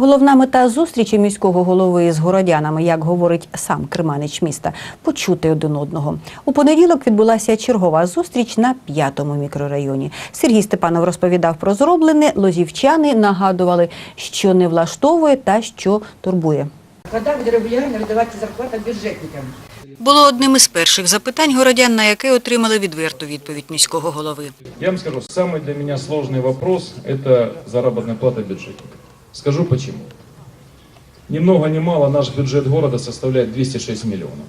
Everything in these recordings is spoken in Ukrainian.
Головна мета зустрічі міського голови з городянами, як говорить сам керманич міста, почути один одного. У понеділок відбулася чергова зустріч на п'ятому мікрорайоні. Сергій Степанов розповідав про зроблене. Лозівчани нагадували, що не влаштовує та що турбує. Когда будет регулярно выдаваться зарплата бюджетникам? Було одним із перших запитань городян, на яке отримали відверту відповідь міського голови. Я вам скажу, самый для меня сложный вопрос – это заработная плата бюджетников. Скажу почему. Ни много ни мало наш бюджет города составляет 206 миллионов.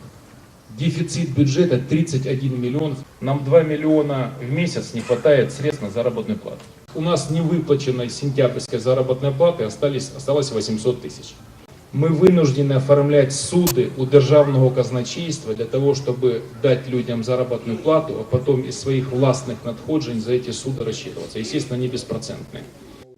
Дефицит бюджета 31 миллион. Нам 2 миллиона в месяц не хватает средств на заработную плату. У нас невыплаченной сентябрьской заработной платы остались, осталось 800 тысяч. Мы вынуждены оформлять суды у державного казначейства для того, чтобы дать людям заработную плату, а потом из своих властных надходжень за эти суды рассчитываться. Естественно, не беспроцентные.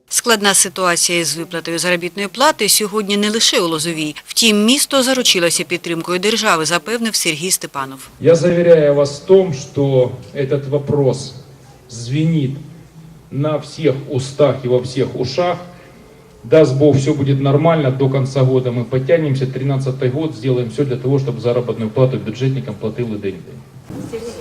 Складна ситуація із виплатою заробітної плати сьогодні не лише у Лозовій. Втім, місто заручилося підтримкою держави, запевнив Сергій Степанов. Я заверяю вас в том, что этот вопрос звенит на всех устах и во всех ушах. Даст Бог, все будет нормально, до конца года мы подтянемся, 13 год, сделаем все для того, чтобы заработную плату бюджетникам платили день-день.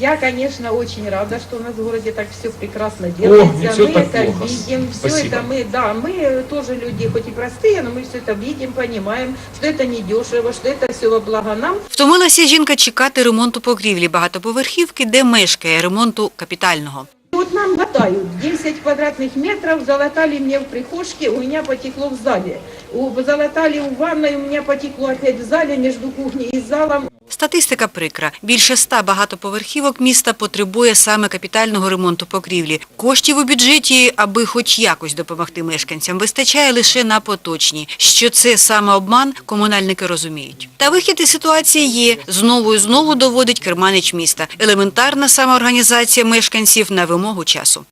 Сергей Федорович, я, конечно, очень рада, что у нас в городе так все прекрасно делается. не всё мы так это плохо. видим, все Спасибо. это мы, да, мы тоже люди, хоть и простые, но мы все это видим, понимаем, что это не дешево, что это все во благо нам. Втомилася жінка чекати ремонту покрівлі багатоповерхівки, де мешкає ремонту капітального. Вот нам латают 10 квадратных метров, залатали мне в прихожке, у меня потекло в зале. У- Залатали в ванной, у меня потекло опять в зале между кухней и залом. Статистика прикра. Більше ста багатоповерхівок міста потребує саме капітального ремонту покрівлі. Коштів у бюджеті, аби хоч якось допомогти мешканцям, вистачає лише на поточні. Що це саме обман, комунальники розуміють. Та вихід із ситуації є. Знову і знову доводить керманич міста. Елементарна самоорганізація мешканців на вимогу часу.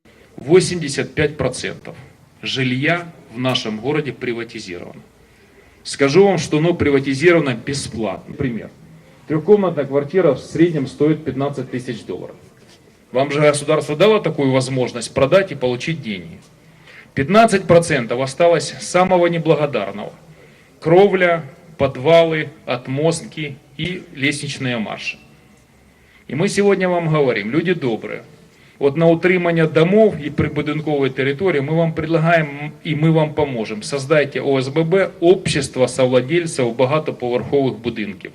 85% жилья в нашем городе приватизировано. Скажу вам, что оно приватизировано бесплатно. Например, трехкомнатная квартира в среднем стоит 15 тысяч долларов. Вам же государство дало такую возможность продать и получить деньги. 15% осталось самого неблагодарного. Кровля, подвалы, отмостки и лестничные марши. І ми сьогодні вам говоримо, люди добрі, от на утримання домов і прибудинкової території ми вам предлагаємо і ми вам поможемо. Создайте ОСББ, общество совладельців багатоповерхових будинків.